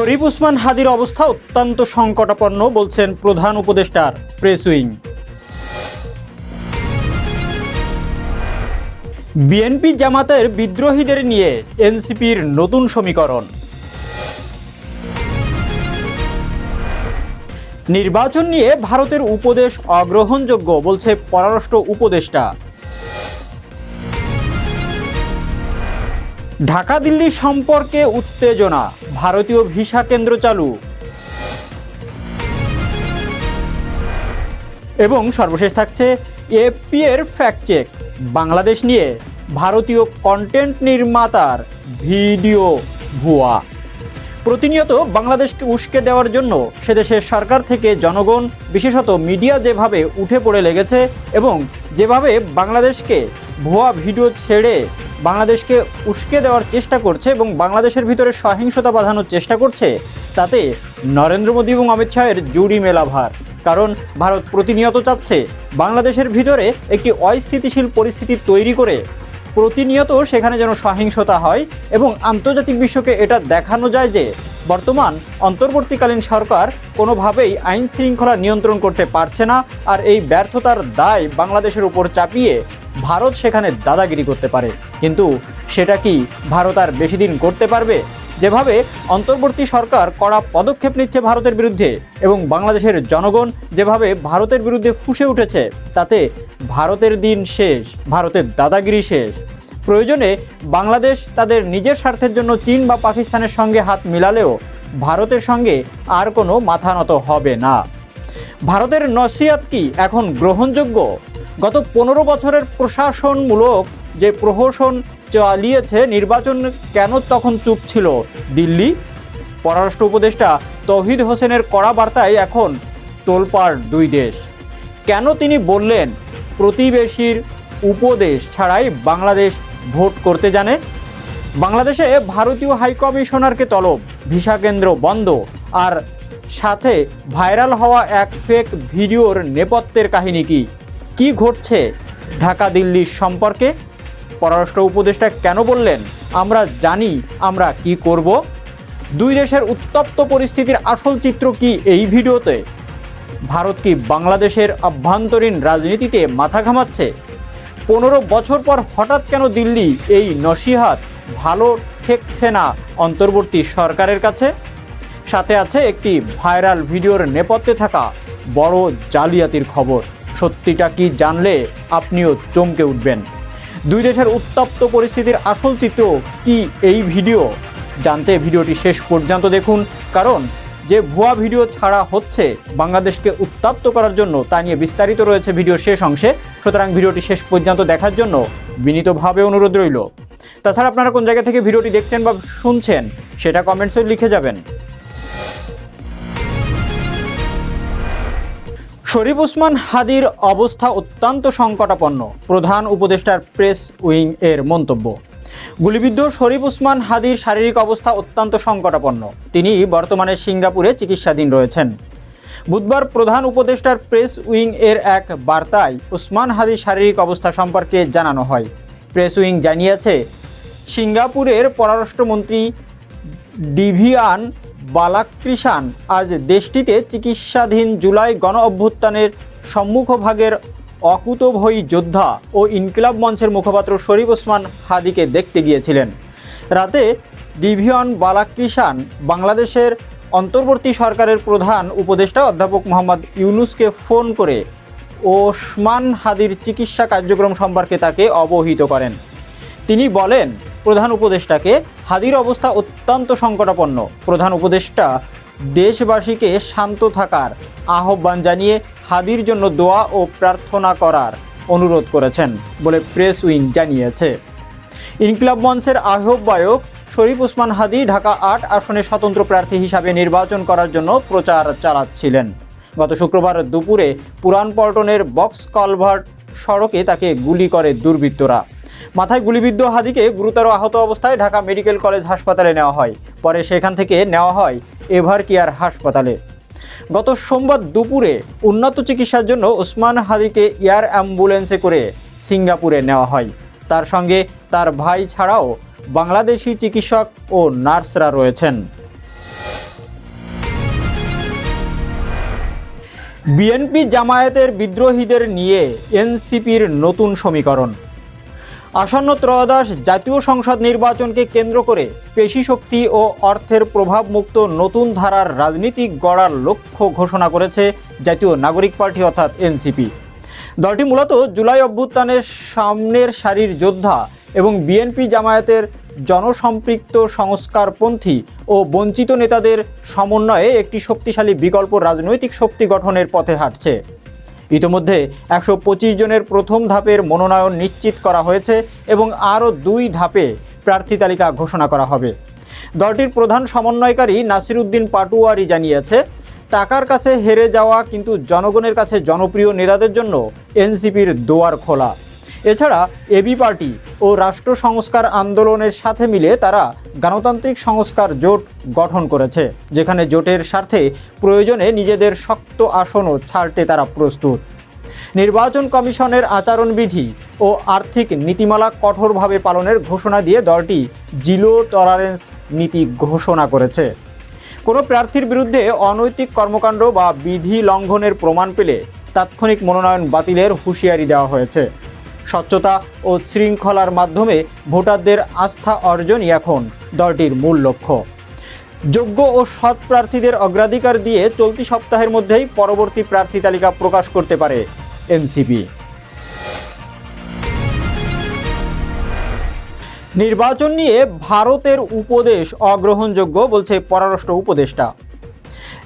শরীফ উসমান হাদির অবস্থা অত্যন্ত সংকটাপন্ন, বলছেন প্রধান উপদেষ্টার প্রেস উইং। বিএনপি জামাতের বিদ্রোহীদের নিয়ে এনসিপির নতুন সমীকরণ। নির্বাচন নিয়ে ভারতের উপদেশ অগ্রহণযোগ্য, বলছে পররাষ্ট্র উপদেষ্টা। ঢাকা দিল্লি সম্পর্কে উত্তেজনা, ভারতীয় ভিসা কেন্দ্র চালু। এবং সর্বশেষ থাকছে এপি এর ফ্যাক্ট চেক বাংলাদেশ নিয়ে ভারতীয় কন্টেন্ট নির্মাতার ভিডিও ভুয়া। প্রতিনিয়ত বাংলাদেশকে উস্কে দেওয়ার জন্য সেদেশের সরকার থেকে জনগণ, বিশেষত মিডিয়া যেভাবে উঠে পড়ে লেগেছে এবং যেভাবে বাংলাদেশকে ভুয়া ভিডিও ছেড়ে বাংলাদেশকে উস্কে দেওয়ার চেষ্টা করছে এবং বাংলাদেশের ভিতরে সহিংসতা বাঁধানোর চেষ্টা করছে, তাতে নরেন্দ্র মোদী এবং অমিত শাহের জুড়ি মেলা ভার কারণ ভারত প্রতিনিয়ত চাচ্ছে বাংলাদেশের ভিতরে একটি অস্থিতিশীল পরিস্থিতি তৈরি করে প্রতিনিয়ত সেখানে যেন সহিংসতা হয় এবং আন্তর্জাতিক বিশ্বকে এটা দেখানো যায় যে বর্তমান, অন্তর্বর্তীকালীন সরকার কোনোভাবেই আইন শৃঙ্খলা নিয়ন্ত্রণ করতে পারছে না আর এই ব্যর্থতার দায় বাংলাদেশের উপর চাপিয়ে ভারত সেখানে দাদাগিরি করতে পারে। কিন্তু সেটা কি ভারত আর বেশি দিন করতে পারবে? যেভাবে অন্তর্বর্তী সরকার কড়া পদক্ষেপ নিচ্ছে ভারতের বিরুদ্ধে এবং বাংলাদেশের জনগণ যেভাবে ভারতের বিরুদ্ধে ফুসে উঠেছে, তাতে ভারতের দিন শেষ, ভারতের দাদাগিরি শেষ। প্রয়োজনে বাংলাদেশ তাদের নিজের স্বার্থের জন্য চীন বা পাকিস্তানের সঙ্গে হাত মিলালেও ভারতের সঙ্গে আর কোনো মাথা নত হবে না। ভারতের নসিয়াত কি এখন গ্রহণযোগ্য? গত পনেরো বছরের প্রশাসনমূলক যে প্রহসন চালিয়েছে, নির্বাচন কেন তখন চুপ ছিল? দিল্লি? পররাষ্ট্র উপদেষ্টা তৌহিদ হোসেনের কড়া বার্তায় এখন তোলপাড় দুই দেশ। কেন তিনি বললেন, প্রতিবেশীর উপদেশ ছাড়াই বাংলাদেশ ভোট করতে জানে বাংলাদেশে ভারতীয় হাইকমিশনারকে তলব, ভিসা কেন্দ্র বন্ধ, আর সাথে ভাইরাল হওয়া এক ফেক ভিডিওর নেপথ্যের কাহিনী কি? কি ঘটছে ঢাকা দিল্লির সম্পর্কে? পররাষ্ট্র উপদেষ্টা কেন বললেন, আমরা জানি, আমরা কি করব? দুই দেশের উত্তপ্ত পরিস্থিতির আসল চিত্র কি এই ভিডিওতে? ভারত কি বাংলাদেশের আভ্যন্তরীণ রাজনীতিতে মাথা ঘামাচ্ছে? পনেরো বছর পর হঠাৎ কেন দিল্লি এই নসিহাত ভালো ঠেকছে না অন্তর্বর্তী সরকারের কাছে? সাথে আছে একটি ভাইরাল ভিডিওর নেপথ্যে থাকা বড় জালিয়াতির খবর। সত্যিটা কি জানলে আপনিও চমকে উঠবেন। দুই দেশের উত্তপ্ত পরিস্থিতির আসল চিত্র কি এই ভিডিও? জানতে ভিডিওটি শেষ পর্যন্ত দেখুন, কারণ যে ভুয়া ভিডিও ছাড়া হচ্ছে বাংলাদেশকে উত্তপ্ত করার জন্য তা নিয়ে বিস্তারিত রয়েছে ভিডিওর শেষ অংশে। সুতরাং ভিডিওটি শেষ পর্যন্ত দেখার জন্য বিনীতভাবে অনুরোধ রইল। তাছাড়া আপনারা কোন জায়গা থেকে ভিডিওটি দেখছেন বা শুনছেন, সেটা কমেন্টসে লিখে যাবেন। শরীফ উসমান হাদির অবস্থা অত্যন্ত সংকটাপন্ন, প্রধান উপদেষ্টার প্রেস উইং এর মন্তব্য। গুলিবিদ্ধ শরীফ উসমান হাদির শারীরিক অবস্থা অত্যন্ত সংকটাপন্ন। তিনি বর্তমানে সিঙ্গাপুরে চিকিৎসাধীন রয়েছেন। বুধবার প্রধান উপদেষ্টার প্রেস উইং এর এক বার্তায় উসমান হাদির শারীরিক অবস্থা সম্পর্কে জানানো হয়। প্রেস উইং জানিয়েছে, সিঙ্গাপুরের পররাষ্ট্রমন্ত্রী ডিভিয়ান বালাক্রিসান আজ দেশটিতে চিকিৎসাধীন জুলাই গণ অভ্যুত্থানের সম্মুখভাগের অকুতভয়ী যোদ্ধা ও ইনকিলাব মঞ্চের মুখপাত্র শরীফ ওসমান হাদিকে দেখতে গিয়েছিলেন। রাতে ডিভিয়ন বালাক্রিসান বাংলাদেশের অন্তর্বর্তী সরকারের প্রধান উপদেষ্টা অধ্যাপক মোহাম্মদ ইউনুসকে ফোন করে ওসমান হাদির চিকিৎসা কার্যক্রম সম্পর্কে তাকে অবহিত করেন। তিনি বলেন প্রধান উপদেষ্টাকে হাদির অবস্থা অত্যন্ত সংকটাপন্ন। প্রধান উপদেষ্টা দেশবাসীকে শান্ত থাকার আহ্বান জানিয়ে হাদির জন্য দোয়া ও প্রার্থনা করার অনুরোধ করেছেন বলে প্রেস উইং জানিয়েছে। ইনকিলাব মঞ্চের আহ্বায়ক শরীফ উসমান হাদি ঢাকা আট আসনে স্বতন্ত্র প্রার্থী হিসাবে নির্বাচন করার জন্য প্রচার চালাচ্ছিলেন। গত শুক্রবার দুপুরে পুরান পল্টনের বক্স কলভার্ট সড়কে তাকে গুলি করে দুর্বৃত্তরা। মাথায় গুলিবিদ্ধ হাদিকে গুরুতর আহত অবস্থায় ঢাকা মেডিকেল কলেজ হাসপাতালে নেওয়া হয়। পরে সেখান থেকে নেওয়া হয় এভার কেয়ার হাসপাতালে। গত সোমবার দুপুরে উন্নত চিকিৎসার জন্য ওসমান হাদিকে এয়ার অ্যাম্বুলেন্সে করে সিঙ্গাপুরে নেওয়া হয়। তার সঙ্গে তার ভাই ছাড়াও বাংলাদেশি চিকিৎসক ও নার্সরা রয়েছেন। বিএনপি জামায়াতের বিদ্রোহীদের নিয়ে এনসিপির নতুন সমীকরণ। আসন্ন ত্রয়োদশ জাতীয় সংসদ নির্বাচনকে কেন্দ্র করে পেশি শক্তি ও অর্থের প্রভাবমুক্ত নতুন ধারার রাজনীতি গড়ার লক্ষ্য ঘোষণা করেছে জাতীয় নাগরিক পার্টি অর্থাৎ এনসিপি। দলটি মূলত জুলাই অভ্যুত্থানের সামনের সারির যোদ্ধা এবং বিএনপি জামায়াতের জনসম্পৃক্ত সংস্কারপন্থী ও বঞ্চিত নেতাদের সমন্বয়ে একটি শক্তিশালী বিকল্প রাজনৈতিক শক্তি গঠনের পথে হাঁটছে। ইতোমধ্যে একশো জনের প্রথম ধাপের মনোনয়ন নিশ্চিত করা হয়েছে এবং আরও দুই ধাপে প্রার্থী তালিকা ঘোষণা করা হবে। দলটির প্রধান সমন্বয়কারী নাসিরুদ্দিন পাটুয়ারি জানিয়েছে, টাকার কাছে হেরে যাওয়া কিন্তু জনগণের কাছে জনপ্রিয় নেতাদের জন্য এনসিপির দোয়ার খোলা। এছাড়া এবি পার্টি ও রাষ্ট্র সংস্কার আন্দোলনের সাথে মিলে তারা গণতান্ত্রিক সংস্কার জোট গঠন করেছে, যেখানে জোটের স্বার্থে প্রয়োজনে নিজেদের শক্ত আসনও ছাড়তে তারা প্রস্তুত। নির্বাচন কমিশনের আচরণবিধি ও আর্থিক নীতিমালা কঠোরভাবে পালনের ঘোষণা দিয়ে দলটি জিরো টলারেন্স নীতি ঘোষণা করেছে। কোনো প্রার্থীর বিরুদ্ধে অনৈতিক কর্মকাণ্ড বা বিধি লঙ্ঘনের প্রমাণ পেলে তাৎক্ষণিক মনোনয়ন বাতিলের হুঁশিয়ারি দেওয়া হয়েছে। স্বচ্ছতা ও শৃঙ্খলার মাধ্যমে ভোটারদের আস্থা অর্জনই এখন দলটির মূল লক্ষ্য। যোগ্য ও সৎ প্রার্থীদের অগ্রাধিকার দিয়ে চলতি সপ্তাহের মধ্যেই পরবর্তী প্রার্থী তালিকা প্রকাশ করতে পারে এনসিপি। নির্বাচন নিয়ে ভারতের উপদেশ অগ্রহণযোগ্য বলছে পররাষ্ট্র উপদেষ্টা।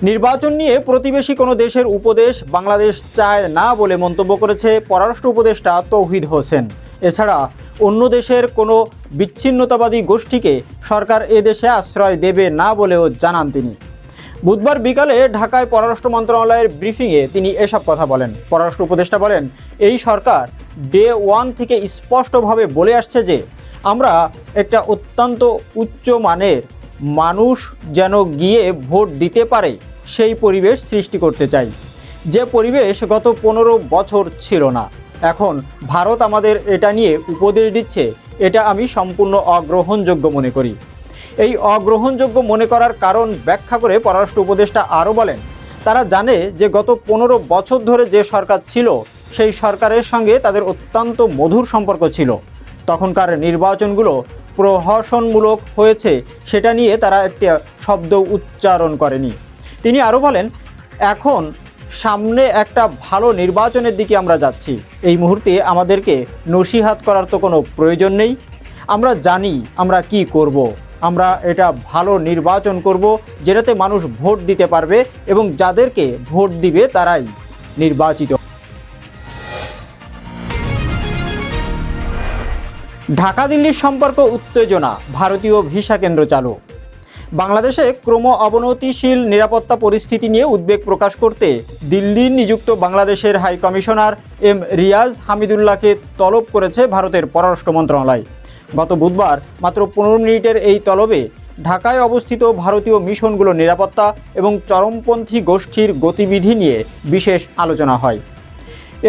নির্বাচন নিয়ে প্রতিবেশী কোনো দেশের উপদেশ বাংলাদেশ চায় না বলে মন্তব্য করেছে পররাষ্ট্র উপদেষ্টা তৌহিদ হোসেন। এছাড়া অন্য দেশের কোনো বিচ্ছিন্নতাবাদী গোষ্ঠীকে সরকার এ দেশে আশ্রয় দেবে না বলেও জানান তিনি। বুধবার বিকালে ঢাকায় পররাষ্ট্র মন্ত্রণালয়ের ব্রিফিংয়ে তিনি এসব কথা বলেন। পররাষ্ট্র উপদেষ্টা বলেন, এই সরকার ডে ওয়ান থেকে স্পষ্টভাবে বলে আসছে যে আমরা একটা অত্যন্ত উচ্চ মানের মানুষ যেন গিয়ে ভোট দিতে পারে। সেই পরিবেশ সৃষ্টি করতে চাই। যে পরিবেশ গত পনেরো বছর ছিল না। এখন ভারত আমাদের এটা নিয়ে উপদেশ দিচ্ছে, এটা আমি সম্পূর্ণ অগ্রহণযোগ্য মনে করি। এই অগ্রহণযোগ্য মনে করার কারণ ব্যাখ্যা করে পররাষ্ট্র উপদেষ্টা আরও বলেন, তারা জানে যে গত পনেরো বছর ধরে যে সরকার ছিল, সেই সরকারের সঙ্গে তাদের অত্যন্ত মধুর সম্পর্ক ছিল। তখনকার নির্বাচনগুলো প্রহসনমূলক হয়েছে, সেটা নিয়ে তারা একটি শব্দ উচ্চারণ করেনি। তিনি আরও বলেন, এখন সামনে একটা ভালো নির্বাচনের দিকে আমরা যাচ্ছি। এই মুহূর্তে আমাদেরকে নসিহাত করার তো কোনো প্রয়োজন নেই। আমরা জানি আমরা কি করব। আমরা এটা ভালো নির্বাচন করব যেটাতে মানুষ ভোট দিতে পারবে এবং যাদেরকে ভোট দিবে তারাই নির্বাচিত ঢাকা দিল্লির সম্পর্ক উত্তেজনা, ভারতীয় ভিসা কেন্দ্র চালু। বাংলাদেশে ক্রম অবনতিশীল নিরাপত্তা পরিস্থিতি নিয়ে উদ্বেগ প্রকাশ করতে দিল্লির নিযুক্ত বাংলাদেশের হাই কমিশনার এম রিয়াজ হামিদুল্লাহকে তলব করেছে ভারতের পররাষ্ট্র মন্ত্রণালয়। গত বুধবার মাত্র পনেরো মিনিটের এই তলবে ঢাকায় অবস্থিত ভারতীয় মিশনগুলোর নিরাপত্তা এবং চরমপন্থী গোষ্ঠীর গতিবিধি নিয়ে বিশেষ আলোচনা হয়।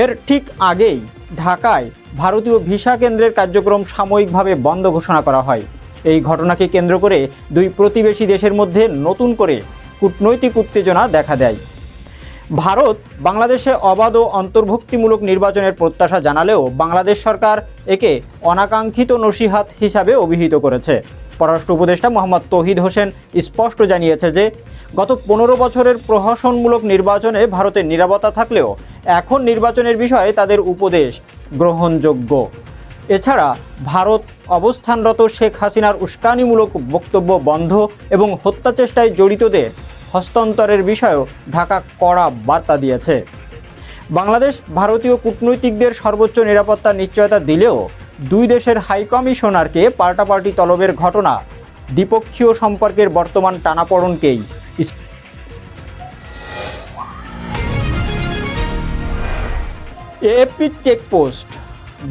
এর ঠিক আগেই ঢাকায় ভারতীয় ভিসা কেন্দ্রের কার্যক্রম সাময়িকভাবে বন্ধ ঘোষণা করা হয়। এই ঘটনাকে কেন্দ্র করে দুই প্রতিবেশী দেশের মধ্যে নতুন করে কূটনৈতিক উত্তেজনা দেখা দেয়। ভারত বাংলাদেশে অবাধ ও অন্তর্ভুক্তিমূলক নির্বাচনের প্রত্যাশা জানালেও বাংলাদেশ সরকার একে অনাকাঙ্ক্ষিত নসিহাত হিসাবে অভিহিত করেছে। পররাষ্ট্র উপদেষ্টা মোহাম্মদ তৌহিদ হোসেন স্পষ্ট জানিয়েছে যে, গত পনেরো বছরের প্রহসনমূলক নির্বাচনে ভারতের নিরাপত্তা থাকলেও এখন নির্বাচনের বিষয়ে তাদের উপদেশ গ্রহণযোগ্য। এছাড়া ভারত অবস্থানরত শেখ হাসিনার উস্কানিমূলক বক্তব্য বন্ধ এবং হত্যা চেষ্টায় জড়িতদের হস্তান্তরের বিষয়েও ঢাকা কড়া বার্তা দিয়েছে। বাংলাদেশ ভারতীয় কূটনৈতিকদের সর্বোচ্চ নিরাপত্তা নিশ্চয়তা দিলেও দুই দেশের হাইকমিশনারকে পাল্টাপাল্টি তলবের ঘটনা দ্বিপক্ষীয় সম্পর্কের বর্তমান টানাপড়নকেই এএফপি চেকপোস্ট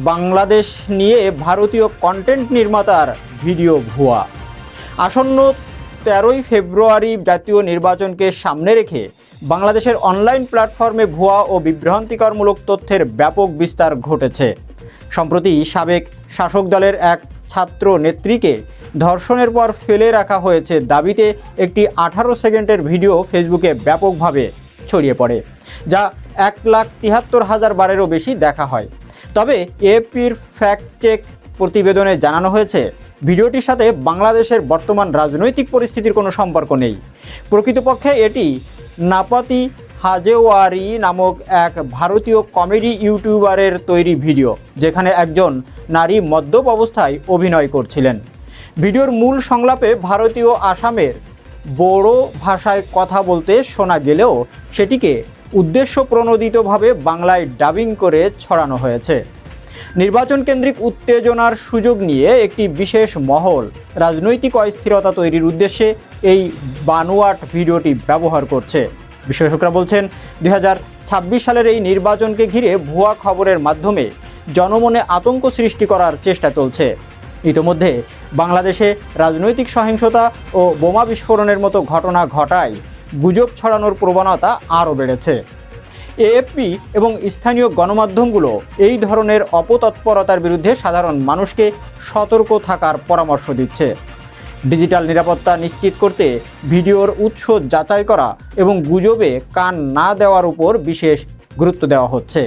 বাংলাদেশ নিয়ে ভারতীয় কন্টেন্ট নির্মাতার ভিডিও ভুয়া। আসন্ন তেরোই ফেব্রুয়ারি জাতীয় নির্বাচনকে সামনে রেখে বাংলাদেশের অনলাইন প্ল্যাটফর্মে ভুয়া ও বিভ্রান্তিকরমূলক তথ্যের ব্যাপক বিস্তার ঘটেছে। সম্প্রতি সাবেক শাসক দলের এক ছাত্র নেত্রীকে ধর্ষণের পর ফেলে রাখা হয়েছে দাবিতে একটি আঠারো সেকেন্ডের ভিডিও ফেসবুকে ব্যাপকভাবে ছড়িয়ে পড়ে, যা এক লাখ তিয়াত্তর হাজার বারেরও বেশি দেখা হয়। তবে এপির ফ্যাক্ট চেক প্রতিবেদনে জানানো হয়েছে, ভিডিওটির সাথে বাংলাদেশের বর্তমান রাজনৈতিক পরিস্থিতির কোনো সম্পর্ক নেই। প্রকৃতপক্ষে এটি নাপাতি হাজেওয়ারি নামক এক ভারতীয় কমেডি ইউটিউবারের তৈরি ভিডিও, যেখানে একজন নারী মদ্যপ অবস্থায় অভিনয় করছিলেন। ভিডিওর মূল সংলাপে ভারতীয় আসামের বড়ো ভাষায় কথা বলতে শোনা গেলেও সেটিকে উদ্দেশ্য প্রণোদিতভাবে বাংলায় ডাবিং করে ছড়ানো হয়েছে। নির্বাচন কেন্দ্রিক উত্তেজনার সুযোগ নিয়ে একটি বিশেষ মহল, রাজনৈতিক অস্থিরতা তৈরির উদ্দেশ্যে এই বানোয়াট ভিডিওটি ব্যবহার করছে। বিশেষজ্ঞরা বলছেন দু হাজার ছাব্বিশ সালের এই নির্বাচনকে ঘিরে ভুয়া খবরের মাধ্যমে জনমনে আতঙ্ক সৃষ্টি করার চেষ্টা চলছে। ইতোমধ্যে বাংলাদেশে রাজনৈতিক সহিংসতা ও বোমা বিস্ফোরণের মতো ঘটনা ঘটায় গুজব ছড়ানোর প্রবণতা আরও বেড়েছে। এএফপি এবং স্থানীয় গণমাধ্যমগুলো এই ধরনের অপতৎপরতার বিরুদ্ধে সাধারণ মানুষকে সতর্ক থাকার পরামর্শ দিচ্ছে। ডিজিটাল নিরাপত্তা নিশ্চিত করতে ভিডিওর উৎস যাচাই করা এবং গুজবে কান না দেওয়ার উপর বিশেষ গুরুত্ব দেওয়া হচ্ছে।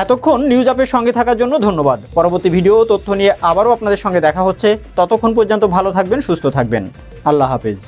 এতক্ষণ নিউজ আপের সঙ্গে থাকার জন্য ধন্যবাদ। পরবর্তী ভিডিও তথ্য নিয়ে আবারও আপনাদের সঙ্গে দেখা হচ্ছে। ততক্ষণ পর্যন্ত ভালো থাকবেন, সুস্থ থাকবেন। আল্লাহ হাফিজ।